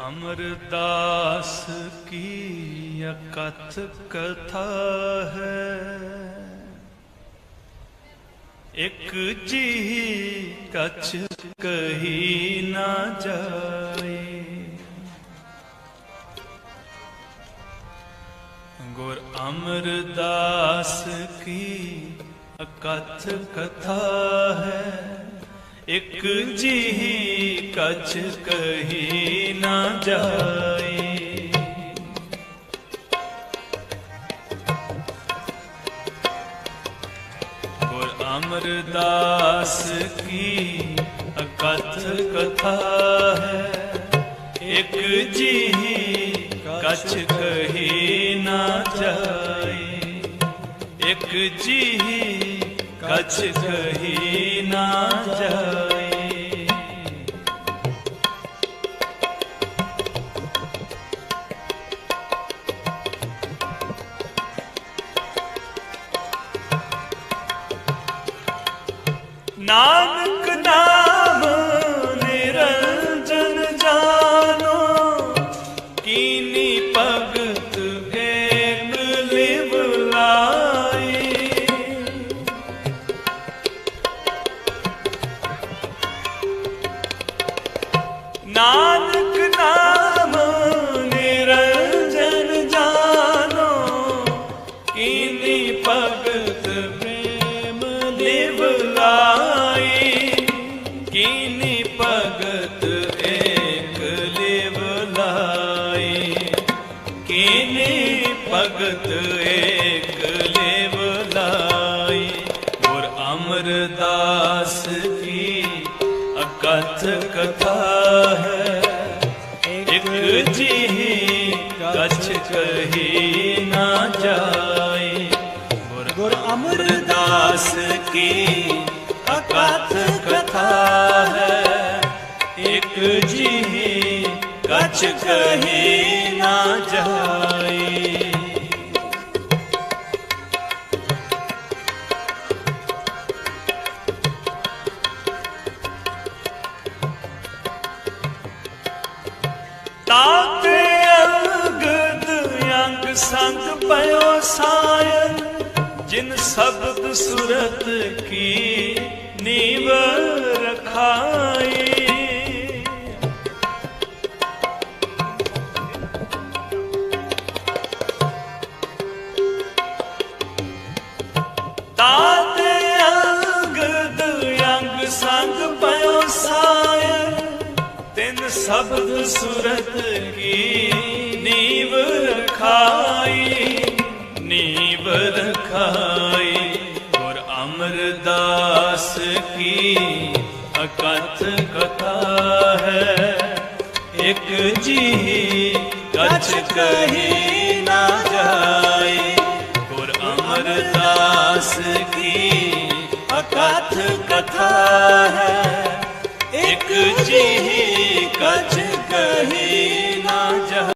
ਅਮਰਦਾਸ ਕੀ ਅਕਥ ਕਥਾ ਹੈ ਇਕ ਜੀ ਕਛ ਕਹੀ ਨਾ ਜਾਏ ਗੁਰ ਅਮਰਦਾਸ ਕੀ ਅਕਥ ਕਥਾ ਹੈ ਇਕ ਜੀ ਕਛ ਕਹੀ ਨਾ ਜਾਏ। ਗੁਰ ਅਮਰਦਾਸ ਕੀ ਅਕਥ ਕਥਾ ਹੈ? ਇਕ ਜੀ ਕਛ ਕਹੀ ਨਾ ਜਾਏ। ਇਕ ਜੀ ਕਛ ਕਹੀ ਨਾ ਜਾਏ ਨਾਨਕ ਨਾਮ ਨਾਨਕ ਨਾਮ ਨਿਰੰਜਨ ਜਾਨੋ, ਕੀਨੀ ਭਗਤ ਪ੍ਰੇਮ ਲਿਵ ਲਾਈ, ਕੀਨੀ ਭਗਤ ਏਕ ਲਿਵ ਲਾਈ, ਕੀਨੀ ਭਗਤ ਏਕ ਲਿਵ ਲਾਈ, ਗੁਰ ਅਮਰਦਾਸ ਕੀ ਅਕਥ ਕਥਾ ਹੈ। ਇਕ ਜੀ ਕਛ ਕਹੀ ਨਾ ਜਾਏ। ਗੁਰ ਅਮਰਦਾਸ ਕੀ ਅਕਥ ਕਥਾ ਹੈ। ਇਕ ਜੀ ਕਛ ਕਹੀ ਨਾ ਤਾਤੇ ਅਗਦ ਅੰਗ ਸੰਗ ਪਇਓ ਸਾਇਨ ਜਿਨ ਸਬਦ ਸੁਰਤ ਕੀ ਨੀਵ ਰਖਾਈ। ਤਾਤੇ ਸਬਦ ਸੁਰਤ ਕੀ? ਨੀਵ ਰਖਾਈ ਨੀਵ ਰਖਾਈ। ਗੁਰ ਅਮਰਦਾਸ ਕੀ ਅਕਥ ਕਥਾ ਹੈ? ਇੱਕ ਜੀ ਕਛ ਕਹੀ ਨਾ ਜਾਏ। ਗੁਰ ਅਮਰਦਾਸ ਕੀ ਅਕਥ ਕਥਾ ਹੈ? ਇੱਕ ਜੀ